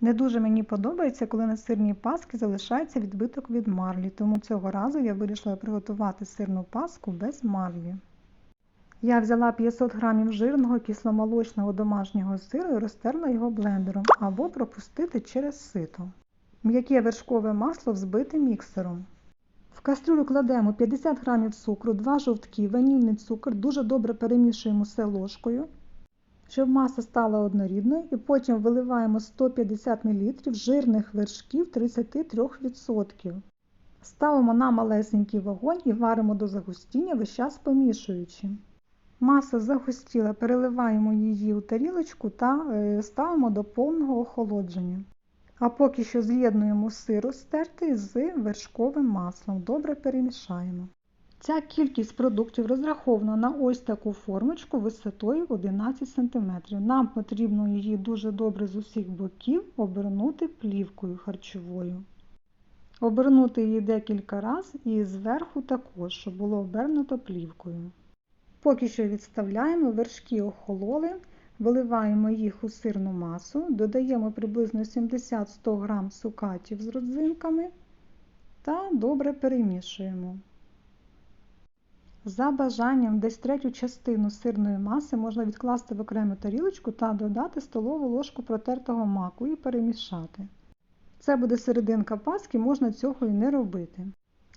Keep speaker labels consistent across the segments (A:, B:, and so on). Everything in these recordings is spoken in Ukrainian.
A: Не дуже мені подобається, коли на сирній паски залишається відбиток від марлі, тому цього разу я вирішила приготувати сирну паску без марлі. Я взяла 500 г жирного кисломолочного домашнього сиру і розтерла його блендером або пропустити через сито. М'яке вершкове масло взбити міксером. В кастрюлю кладемо 50 г цукру, 2 жовтки, ванільний цукор, дуже добре перемішуємо все ложкою, щоб маса стала однорідною, і потім виливаємо 150 мл жирних вершків 33%. Ставимо на малесенький вогонь і варимо до загустіння, весь час помішуючи. Маса загустіла, переливаємо її у тарілочку та е, ставимо до повного охолодження. А поки що з'єднуємо сир стертий з вершковим маслом. Добре перемішаємо. Ця кількість продуктів розрахована на ось таку формочку висотою 11 см. Нам потрібно її дуже добре з усіх боків обернути плівкою харчовою. Обернути її декілька разів і зверху також, щоб було обернуто плівкою. Поки що відставляємо, вершки охололи, виливаємо їх у сирну масу, додаємо приблизно 70-100 г цукатів з родзинками та добре перемішуємо. За бажанням десь третю частину сирної маси можна відкласти в окрему тарілочку та додати столову ложку протертого маку і перемішати. Це буде серединка паски, можна цього і не робити.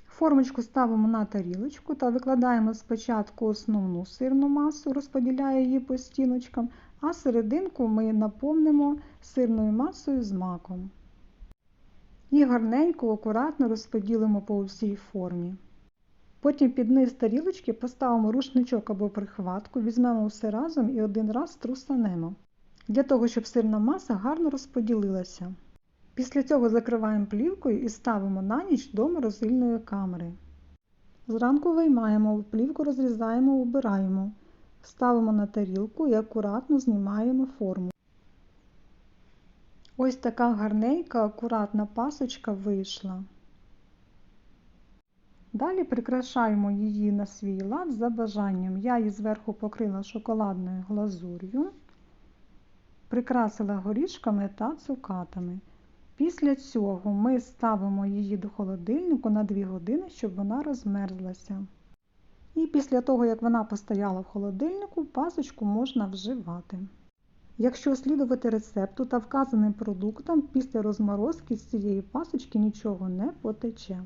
A: Формочку ставимо на тарілочку та викладаємо спочатку основну сирну масу, розподіляємо її по стіночкам, а серединку ми наповнимо сирною масою з маком. І гарненько, акуратно розподілимо по всій формі. Потім під низ тарілочки поставимо рушничок або прихватку, візьмемо все разом і один раз трусанемо, для того, щоб сирна маса гарно розподілилася. Після цього закриваємо плівкою і ставимо на ніч до морозильної камери. Зранку виймаємо, плівку розрізаємо, убираємо, ставимо на тарілку і акуратно знімаємо форму. Ось така гарненька, акуратна пасочка вийшла. Далі прикрашаємо її на свій лад за бажанням. Я її зверху покрила шоколадною глазур'ю, прикрасила горішками та цукатами. Після цього ми ставимо її до холодильнику на 2 години, щоб вона розмерзлася. І після того, як вона постояла в холодильнику, пасочку можна вживати. Якщо слідувати рецепту та вказаним продуктам, після розморозки з цієї пасочки нічого не потече.